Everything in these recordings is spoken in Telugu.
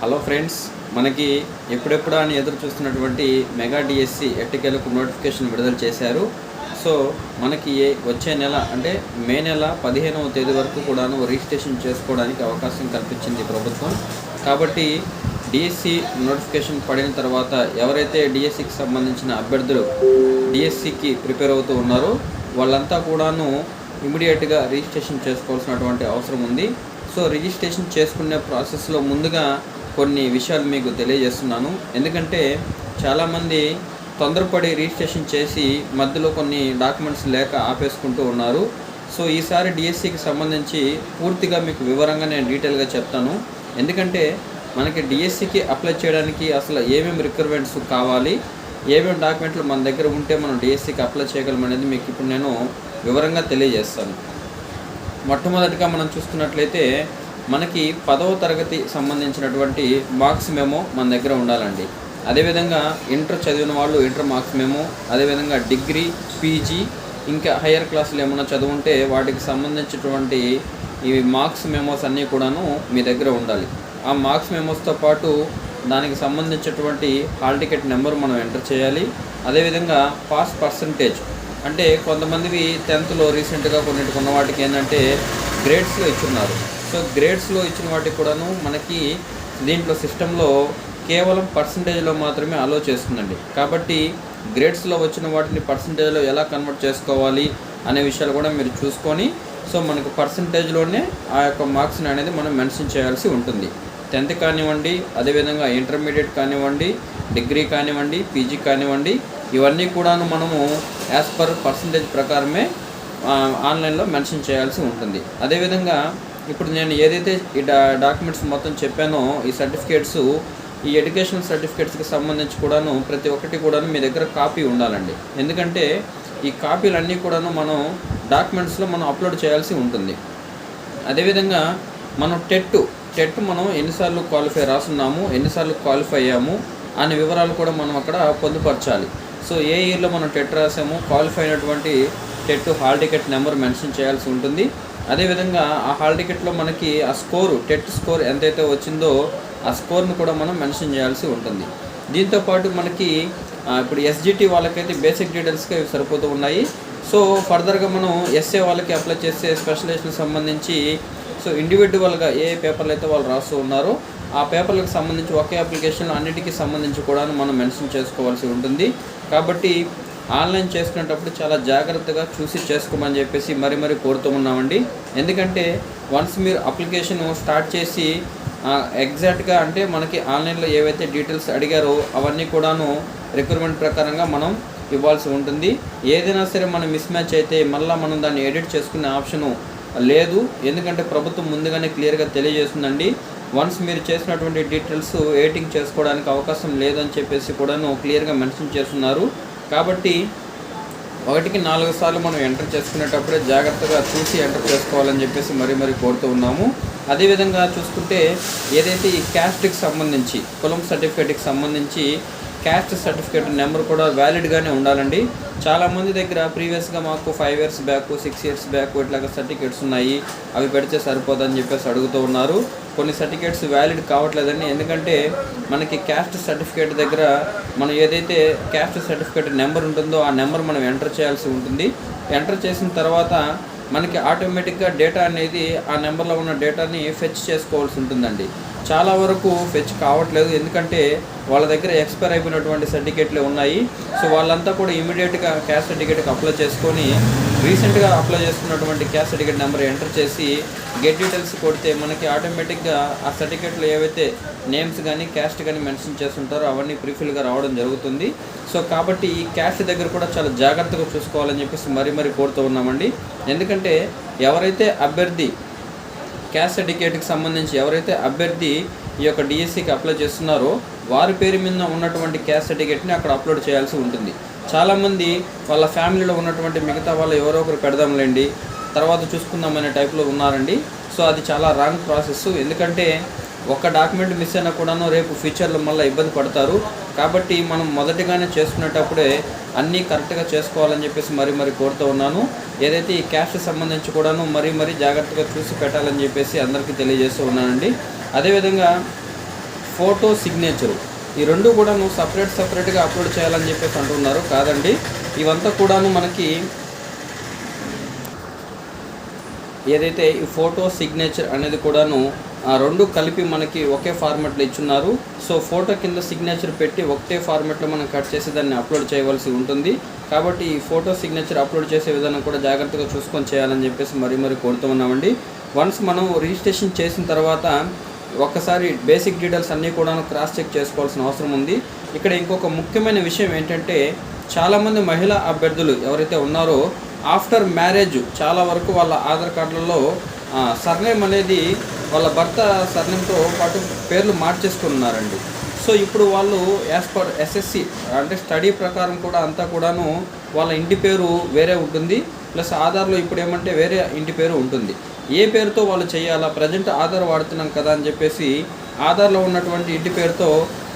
హలో ఫ్రెండ్స్ మనకి ఎప్పుడెప్పుడు అని ఎదురు చూస్తున్నటువంటి మెగా డిఎస్సి ఎట్టికెలకు నోటిఫికేషన్ విడుదల చేశారు. సో మనకి ఏ వచ్చే నెల అంటే మే నెల పదిహేనవ తేదీ వరకు కూడాను రిజిస్ట్రేషన్ చేసుకోవడానికి అవకాశం కల్పించింది ప్రభుత్వం. కాబట్టి డిఎస్సి నోటిఫికేషన్ పడిన తర్వాత ఎవరైతే డిఎస్సికి సంబంధించిన అభ్యర్థులు డిఎస్సికి ప్రిపేర్ అవుతూ ఉన్నారో వాళ్ళంతా కూడాను ఇమీడియట్గా రిజిస్ట్రేషన్ చేసుకోవాల్సినటువంటి అవసరం ఉంది. సో రిజిస్ట్రేషన్ చేసుకునే ప్రాసెస్లో ముందుగా కొన్ని విషయాలు మీకు తెలియజేస్తున్నాను. ఎందుకంటే చాలామంది తొందరపడి రిజిస్ట్రేషన్ చేసి మధ్యలో కొన్ని డాక్యుమెంట్స్ లేక ఆపేసుకుంటూ ఉన్నారు. సో ఈసారి డిఎస్సికి సంబంధించి పూర్తిగా మీకు వివరంగా నేను డీటెయిల్గా చెప్తాను. ఎందుకంటే మనకి డిఎస్సికి అప్లై చేయడానికి అసలు ఏమేమి రిక్వైర్మెంట్స్ కావాలి ఏమేమి డాక్యుమెంట్లు మన దగ్గర ఉంటే మనం డిఎస్సికి అప్లై చేయగలం అనేది మీకు ఇప్పుడు నేను వివరంగా తెలియజేస్తాను. మొట్టమొదటిగా మనం చూసుకున్నట్లయితే మనకి పదవ తరగతి సంబంధించినటువంటి మార్క్స్ మేమో మన దగ్గర ఉండాలండి. అదేవిధంగా ఇంటర్ చదివిన వాళ్ళు ఇంటర్ మార్క్స్ మేమో అదేవిధంగా డిగ్రీ పీజీ ఇంకా హయ్యర్ క్లాసులు ఏమైనా చదువుంటే వాటికి సంబంధించినటువంటి ఈ మార్క్స్ మెమోస్ అన్నీ కూడాను మీ దగ్గర ఉండాలి. ఆ మార్క్స్ మెమోస్తో పాటు దానికి సంబంధించినటువంటి హాల్ టికెట్ నెంబర్ మనం ఎంటర్ చేయాలి. అదేవిధంగా పాస్ పర్సంటేజ్ అంటే కొంతమందివి టెన్త్లో రీసెంట్గా కొన్నిటి వాటికి ఏంటంటే గ్రేడ్స్లో ఇచ్చున్నారు. సో గ్రేడ్స్లో ఇచ్చిన వాటికి కూడాను మనకి దీంట్లో సిస్టంలో కేవలం పర్సంటేజ్లో మాత్రమే అలో చేస్తుందండి. కాబట్టి గ్రేడ్స్లో వచ్చిన వాటిని పర్సంటేజ్లో ఎలా కన్వర్ట్ చేసుకోవాలి అనే విషయాలు కూడా మీరు చూసుకొని సో మనకు పర్సంటేజ్లోనే ఆ యొక్క మార్క్స్ని అనేది మనం మెన్షన్ చేయాల్సి ఉంటుంది. టెన్త్ కానివ్వండి అదేవిధంగా ఇంటర్మీడియట్ కానివ్వండి డిగ్రీ కానివ్వండి పీజీ కానివ్వండి ఇవన్నీ కూడాను మనము యాజ్ పర్ పర్సంటేజ్ ప్రకారమే ఆన్లైన్లో మెన్షన్ చేయాల్సి ఉంటుంది. అదేవిధంగా ఇప్పుడు నేను ఏదైతే ఈ డా డాక్యుమెంట్స్ మొత్తం చెప్పానో ఈ సర్టిఫికేట్స్ ఈ ఎడ్యుకేషన్ సర్టిఫికేట్స్కి సంబంధించి కూడాను ప్రతి ఒక్కటి కూడాను మీ దగ్గర కాపీ ఉండాలండి. ఎందుకంటే ఈ కాపీలన్నీ కూడాను మనం డాక్యుమెంట్స్లో మనం అప్లోడ్ చేయాల్సి ఉంటుంది. అదేవిధంగా మనం టెట్ టెట్ మనం ఎన్నిసార్లు క్వాలిఫై రాస్తున్నాము ఎన్నిసార్లు క్వాలిఫై అయ్యాము అనే వివరాలు కూడా మనం అక్కడ పొందుపరచాలి. సో ఏ ఇయర్లో మనం టెట్ రాసాము క్వాలిఫై అయినటువంటి TET hall ticket number mention చేయాల్సి ఉంటుంది. అదేవిధంగా ఆ హాల్ టికెట్లో మనకి ఆ స్కోరు టెట్ స్కోర్ ఎంతైతే వచ్చిందో ఆ స్కోర్ను కూడా మనం మెన్షన్ చేయాల్సి ఉంటుంది. దీంతో పాటు మనకి ఇప్పుడు ఎస్జిటి వాళ్ళకైతే బేసిక్ డీటెయిల్స్గా సరిపోతూ ఉన్నాయి. సో ఫర్దర్గా మనం ఎస్ఏ వాళ్ళకి అప్లై చేసే స్పెషలైజేషన్ సంబంధించి సో ఇండివిజువల్గా ఏ పేపర్లు అయితే వాళ్ళు రాస్తూ ఉన్నారో ఆ పేపర్లకు సంబంధించి ఒకే అప్లికేషన్ అన్నిటికీ సంబంధించి కూడా మనం మెన్షన్ చేసుకోవాల్సి ఉంటుంది. కాబట్టి ఆన్లైన్ చేసుకునేటప్పుడు చాలా జాగ్రత్తగా చూసి చేసుకోమని చెప్పేసి మరి మరి కోరుతూ ఉన్నామండి. ఎందుకంటే వన్స్ మీరు అప్లికేషన్ స్టార్ట్ చేసి ఎగ్జాక్ట్గా అంటే మనకి ఆన్లైన్లో ఏవైతే డీటెయిల్స్ అడిగారో అవన్నీ కూడాను రిక్రూట్మెంట్ ప్రకారంగా మనం ఇవ్వాల్సి ఉంటుంది. ఏదైనా సరే మనం మిస్ మ్యాచ్ అయితే మళ్ళీ మనం దాన్ని ఎడిట్ చేసుకునే ఆప్షను లేదు. ఎందుకంటే ప్రభుత్వం ముందుగానే క్లియర్గా తెలియజేస్తుందండి. వన్స్ మీరు చేసినటువంటి డీటెయిల్స్ ఎడిటింగ్ చేసుకోవడానికి అవకాశం లేదని చెప్పేసి కూడాను క్లియర్గా మెన్షన్ చేస్తున్నారు. కాబట్టి ఒకటికి నాలుగు సార్లు మనం ఎంటర్ చేసుకునేటప్పుడే జాగ్రత్తగా చూసి ఎంటర్ చేసుకోవాలని చెప్పేసి మరీ మరీ కోరుతూ ఉన్నాము. అదేవిధంగా చూసుకుంటే ఏదైతే ఈ క్యాస్ట్కి సంబంధించి కులం సర్టిఫికేట్కి సంబంధించి క్యాస్ట్ సర్టిఫికేట్ నెంబర్ కూడా వ్యాలిడ్గానే ఉండాలండి. చాలామంది దగ్గర ప్రీవియస్గా మాకు five years back six years back ఇట్లాగా సర్టిఫికేట్స్ ఉన్నాయి. అవి పెడితే సరిపోదని చెప్పేసి అడుగుతూ ఉన్నారు. కొన్ని సర్టిఫికేట్స్ వ్యాలిడ్ కావట్లేదండి. ఎందుకంటే మనకి క్యాస్ట్ సర్టిఫికేట్ దగ్గర మనం ఏదైతే క్యాస్ట్ సర్టిఫికేట్ నెంబర్ ఉంటుందో ఆ నెంబర్ మనం ఎంటర్ చేయాల్సి ఉంటుంది. ఎంటర్ చేసిన తర్వాత మనకి ఆటోమేటిక్గా డేటా అనేది ఆ నెంబర్లో ఉన్న డేటాని ఫెచ్ చేసుకోవాల్సి ఉంటుందండి. చాలా వరకు ఫెచ్ కావట్లేదు. ఎందుకంటే వాళ్ళ దగ్గర ఎక్స్పైర్ అయిపోయినటువంటి సర్టిఫికేట్లు ఉన్నాయి. సో వాళ్ళంతా కూడా ఇమీడియట్గా క్యాస్ట్ సర్టిఫికేట్కి అప్లై చేసుకొని రీసెంట్గా అప్లై చేసుకున్నటువంటి క్యాస్ట్ సర్టిఫికేట్ నెంబర్ ఎంటర్ చేసి గెట్ డీటెయిల్స్ కొడితే మనకి ఆటోమేటిక్గా ఆ సర్టిఫికేట్లో ఏవైతే నేమ్స్ కానీ క్యాస్ట్ కానీ మెన్షన్ చేస్తుంటారో అవన్నీ ప్రిఫిల్గా రావడం జరుగుతుంది. సో కాబట్టి ఈ క్యాస్ట్ దగ్గర కూడా చాలా జాగ్రత్తగా చూసుకోవాలని చెప్పేసి మరీ మరీ కోరుతూ ఉన్నామండి. ఎందుకంటే ఎవరైతే అభ్యర్థి క్యాస్ట్ సర్టిఫికేట్కి సంబంధించి ఎవరైతే అభ్యర్థి ఈ యొక్క డిఎస్సికి అప్లై చేస్తున్నారో వారి పేరు మీద ఉన్నటువంటి క్యాస్ట్ సర్టిఫికేట్ని అక్కడ అప్లోడ్ చేయాల్సి ఉంటుంది. చాలామంది వాళ్ళ ఫ్యామిలీలో ఉన్నటువంటి మిగతా వాళ్ళు ఎవరో ఒకరు పెడదాంలేండి తర్వాత చూసుకుందాం అనే టైప్లో ఉన్నారండి. సో అది చాలా రాంగ్ ప్రాసెస్ ఎందుకంటే ఒక్క డాక్యుమెంట్ మిస్ అయినా కూడాను రేపు ఫ్యూచర్లో మళ్ళీ ఇబ్బంది పడతారు. కాబట్టి మనం మొదటిగానే చేసుకునేటప్పుడే అన్నీ కరెక్ట్గా చేసుకోవాలని చెప్పేసి మరీ మరీ కోరుతూ ఉన్నాను. ఏదైతే ఈ క్యాష్ సంబంధించి కూడాను మరీ మరీ జాగ్రత్తగా చూసి పెట్టాలని చెప్పేసి అందరికీ తెలియజేస్తూ ఉన్నానండి. అదేవిధంగా ఫోటో సిగ్నేచరు. ఈ రెండు కూడాను సపరేట్ సపరేట్గా అప్లోడ్ చేయాలని చెప్పేసి అంటున్నారు. కాదండి. ఇవంతా కూడాను మనకి ఏదైతే ఈ ఫోటో సిగ్నేచర్ అనేది కూడాను రెండు కలిపి మనకి ఒకే ఫార్మాట్లో ఇచ్చున్నారు. సో ఫోటో కింద సిగ్నేచర్ పెట్టి ఒకటే ఫార్మాట్లో మనం కట్ చేసి దాన్ని అప్లోడ్ చేయవలసి ఉంటుంది. కాబట్టి ఈ ఫోటో సిగ్నేచర్ అప్లోడ్ చేసే విధానం కూడా జాగ్రత్తగా చూసుకొని చేయాలని చెప్పేసి మరీ మరీ కోరుతూ ఉన్నామండి. వన్స్ మనం రిజిస్ట్రేషన్ చేసిన తర్వాత ఒక్కసారి బేసిక్ డీటెయిల్స్ అన్నీ కూడా క్రాస్ చెక్ చేసుకోవాల్సిన అవసరం ఉంది. ఇక్కడ ఇంకొక ముఖ్యమైన విషయం ఏంటంటే చాలామంది మహిళా అభ్యర్థులు ఎవరైతే ఉన్నారో ఆఫ్టర్ మ్యారేజ్ చాలా వరకు వాళ్ళ ఆధార్ కార్డులలో సర్నేమ్ అనేది వాళ్ళ భర్త సర్నేమ్తో పాటు పేర్లు మార్చేసుకున్నారండి. సో ఇప్పుడు వాళ్ళు యాజ్ పర్ ఎస్ఎస్సి అంటే స్టడీ ప్రకారం కూడా అంతా కూడాను వాళ్ళ ఇంటి పేరు వేరే ఉంటుంది. ప్లస్ ఆధార్లో ఇప్పుడు ఏమంటే వేరే ఇంటి పేరు ఉంటుంది. ఏ పేరుతో వాళ్ళు చేయాలా? ప్రజెంట్ ఆధార్ వాడుతున్నాం కదా అని చెప్పేసి ఆధార్లో ఉన్నటువంటి ఇంటి పేరుతో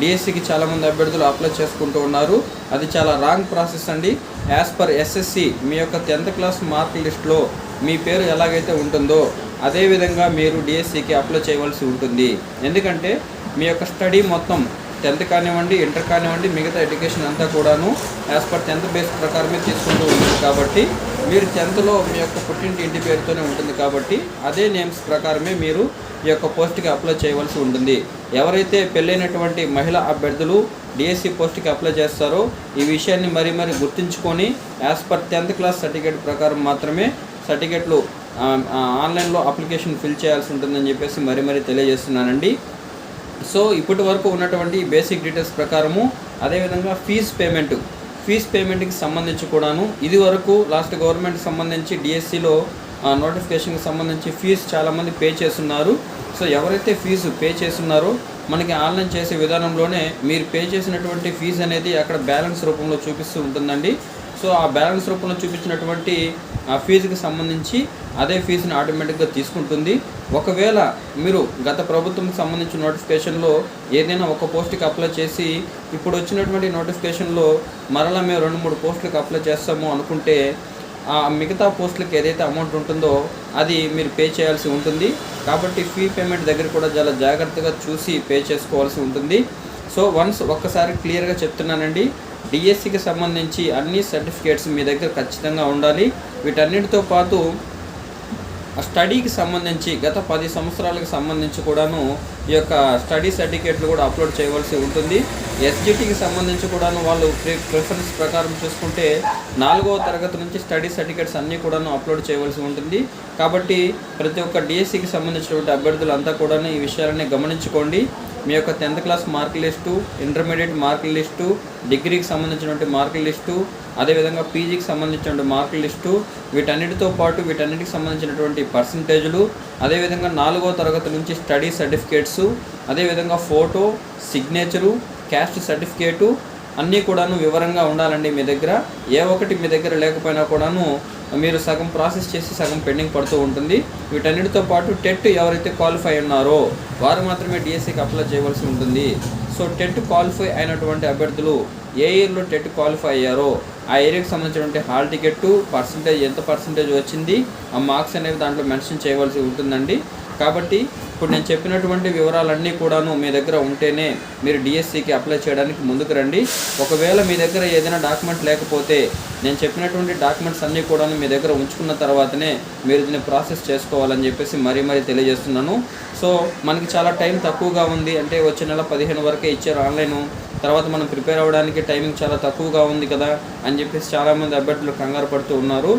డిఎస్సికి చాలామంది అభ్యర్థులు అప్లై చేసుకుంటూ ఉన్నారు. అది చాలా రాంగ్ ప్రాసెస్ అండి. యాజ్ పర్ ఎస్ఎస్సి మీ యొక్క టెన్త్ క్లాస్ మార్క్ లిస్ట్లో మీ పేరు ఎలాగైతే ఉంటుందో అదేవిధంగా మీరు డిఎస్సికి అప్లై చేయవలసి ఉంటుంది. ఎందుకంటే మీ యొక్క స్టడీ మొత్తం టెన్త్ కానివ్వండి ఇంటర్ కానివ్వండి మిగతా ఎడ్యుకేషన్ అంతా కూడాను యాజ్ పర్ టెన్త్ బేస్ ప్రకారమే తీసుకుంటూ ఉంటుంది. కాబట్టి మీరు టెన్త్లో మీ యొక్క పుట్టింటి ఇంటి పేరుతోనే ఉంటుంది కాబట్టి అదే నేమ్స్ ప్రకారమే మీరు ఈ యొక్క పోస్ట్కి అప్లై చేయవలసి ఉంటుంది. ఎవరైతే పెళ్ళైనటువంటి మహిళా అభ్యర్థులు డిఎస్సి పోస్ట్కి అప్లై చేస్తారో ఈ విషయాన్ని మరీ మరీ గుర్తుంచుకొని as per tenth class certificate ప్రకారం మాత్రమే సర్టిఫికెట్లు ఆన్లైన్లో అప్లికేషన్ ఫిల్ చేయాల్సి ఉంటుందని చెప్పేసి మరీ మరీ తెలియజేస్తున్నానండి. సో ఇప్పటి వరకు ఉన్నటువంటి బేసిక్ డీటెయిల్స్ ప్రకారము అదేవిధంగా ఫీజ్ పేమెంట్. ఫీజ్ పేమెంట్కి సంబంధించి కూడాను ఇది వరకు లాస్ట్ గవర్నమెంట్ సంబంధించి డిఎస్సిలో నోటిఫికేషన్కి సంబంధించి ఫీజు చాలామంది పే చేస్తున్నారు. సో ఎవరైతే ఫీజు పే చేస్తున్నారో మనకి ఆన్లైన్ చేసే విధానంలోనే మీరు పే చేసినటువంటి ఫీజు అనేది అక్కడ బ్యాలెన్స్ రూపంలో చూపిస్తూ ఉంటుందండి. సో ఆ బ్యాలెన్స్ రూపంలో చూపించినటువంటి ఆ ఫీజుకి సంబంధించి అదే ఫీజుని ఆటోమేటిక్గా తీసుకుంటుంది. ఒకవేళ మీరు గత ప్రభుత్వంకి సంబంధించిన నోటిఫికేషన్లో ఏదైనా ఒక పోస్ట్కి అప్లై చేసి ఇప్పుడు వచ్చినటువంటి నోటిఫికేషన్లో మరలా మేము రెండు మూడు పోస్టులకు అప్లై చేస్తాము అనుకుంటే ఆ మిగతా పోస్టులకు ఏదైతే అమౌంట్ ఉంటుందో అది మీరు పే చేయాల్సి ఉంటుంది. కాబట్టి ఫీ పేమెంట్ దగ్గర కూడా చాలా జాగ్రత్తగా చూసి పే చేసుకోవాల్సి ఉంటుంది. సో వన్స్ ఒక్కసారి క్లియర్గా చెప్తున్నానండి డిఎస్సికి సంబంధించి అన్ని సర్టిఫికేట్స్ మీ దగ్గర ఖచ్చితంగా ఉండాలి. వీటన్నిటితో పాటు స్టడీకి సంబంధించి గత పది సంవత్సరాలకు సంబంధించి కూడాను ఈ యొక్క స్టడీ సర్టిఫికేట్లు కూడా అప్లోడ్ చేయవలసి ఉంటుంది. ఎస్జిటికి సంబంధించి కూడాను వాళ్ళు ప్రిఫరెన్స్ ప్రకారం చూసుకుంటే నాలుగవ తరగతి నుంచి స్టడీ సర్టిఫికేట్స్ అన్నీ కూడాను అప్లోడ్ చేయవలసి ఉంటుంది. కాబట్టి ప్రతి ఒక్క డిఎస్సికి సంబంధించినటువంటి అభ్యర్థులు అంతా కూడాను ఈ విషయాలని గమనించుకోండి. మీ యొక్క tenth class mark list intermediate mark list డిగ్రీకి సంబంధించినటువంటి మార్క్ లిస్టు అదేవిధంగా పీజీకి సంబంధించిన మార్కుల లిస్టు వీటన్నిటితో పాటు వీటన్నిటికి సంబంధించినటువంటి పర్సంటేజులు అదేవిధంగా నాలుగో తరగతి నుంచి స్టడీ సర్టిఫికేట్స్ అదేవిధంగా ఫోటో సిగ్నేచరు క్యాస్ట్ సర్టిఫికేటు అన్నీ కూడాను వివరంగా ఉండాలండి మీ దగ్గర. ఏ ఒకటి మీ దగ్గర లేకపోయినా కూడాను మీరు సగం ప్రాసెస్ చేసి సగం పెండింగ్ పడుతూ ఉంటుంది. వీటన్నిటితో పాటు టెట్ ఎవరైతే క్వాలిఫై ఉన్నారో వారు మాత్రమే డిఎస్సికి అప్లై చేయవలసి ఉంటుంది. సో టెట్ క్వాలిఫై అయినటువంటి అభ్యర్థులు ఏ ఇయర్లో టెట్ క్వాలిఫై అయ్యారో ఆ ఏరియాకి సంబంధించినటువంటి హాల్ టికెట్ పర్సంటేజ్ ఎంత పర్సంటేజ్ వచ్చింది ఆ మార్క్స్ అనేవి దాంట్లో మెన్షన్ చేయవలసి ఉంటుందండి. కాబట్టి ఇప్పుడు నేను చెప్పినటువంటి వివరాలన్నీ కూడాను మీ దగ్గర ఉంటేనే మీరు డిఎస్సికి అప్లై చేయడానికి ముందుకు రండి. ఒకవేళ మీ దగ్గర ఏదైనా డాక్యుమెంట్ లేకపోతే నేను చెప్పినటువంటి డాక్యుమెంట్స్ అన్నీ కూడాను మీ దగ్గర ఉంచుకున్న తర్వాతనే మీరు దీన్ని ప్రాసెస్ చేసుకోవాలని చెప్పేసి మరీ మరీ తెలియజేస్తున్నాను. సో మనకి చాలా టైం తక్కువగా ఉంది. అంటే వచ్చే నెల పదిహేను వరకే ఇచ్చారు ఆన్లైన్. తర్వాత మనం ప్రిపేర్ అవ్వడానికి టైమింగ్ చాలా తక్కువగా ఉంది కదా అని చెప్పేసి చాలామంది అభ్యర్థులు కంగారు పడుతూ ఉన్నారు.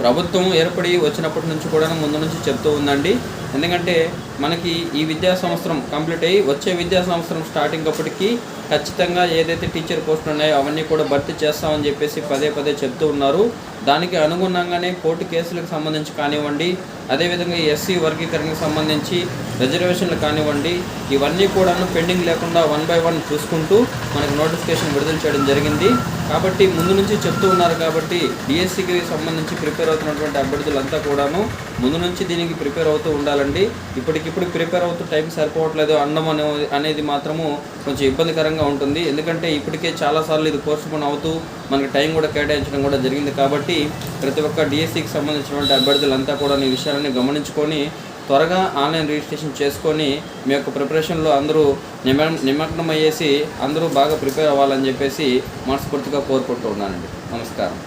ప్రభుత్వం ఏర్పడి వచ్చినప్పటి నుంచి కూడా ముందు నుంచి చెప్తూ ఉందండి. ఎందుకంటే మనకి ఈ విద్యా సంవత్సరం కంప్లీట్ అయ్యి వచ్చే విద్యా సంవత్సరం స్టార్టింగ్ అప్పటికి ఖచ్చితంగా ఏదైతే టీచర్ పోస్టులు ఉన్నాయో అవన్నీ కూడా భర్తీ చేస్తామని చెప్పేసి పదే పదే చెప్తూ ఉన్నారు. దానికి అనుగుణంగానే కోర్టు కేసులకు సంబంధించి కానివ్వండి అదేవిధంగా ఎస్సీ వర్గీకరణకు సంబంధించి రిజర్వేషన్లు కానివ్వండి ఇవన్నీ కూడాను పెండింగ్ లేకుండా వన్ బై వన్ చూసుకుంటూ మనకు నోటిఫికేషన్ విడుదల చేయడం జరిగింది. కాబట్టి ముందు నుంచి చెప్తూ ఉన్నారు కాబట్టి డిఎస్సికి సంబంధించి ప్రిపేర్ అవుతున్నటువంటి అభ్యర్థులంతా కూడాను ముందు నుంచి దీనికి ప్రిపేర్ అవుతూ ఉండాలి. ఉండాలండి ఇప్పటికిప్పుడు ప్రిపేర్ అవుతూ టైం సరిపోవట్లేదు అనడం అనే అనేది మాత్రము కొంచెం ఇబ్బందికరంగా ఉంటుంది. ఎందుకంటే ఇప్పటికే చాలాసార్లు ఇది పోస్ట్ పోన్ అవుతూ మనకి టైం కూడా కేటాయించడం కూడా జరిగింది. కాబట్టి ప్రతి ఒక్క డిఎస్సికి సంబంధించినటువంటి అభ్యర్థులంతా కూడా ఈ విషయాలని గమనించుకొని త్వరగా ఆన్లైన్ రిజిస్ట్రేషన్ చేసుకొని మీ యొక్క ప్రిపరేషన్లో అందరూ నిమ నిమగ్నం అయ్యేసి అందరూ బాగా ప్రిపేర్ అవ్వాలని చెప్పేసి మనస్ఫూర్తిగా కోరుకుంటూ ఉన్నానండి. నమస్కారం.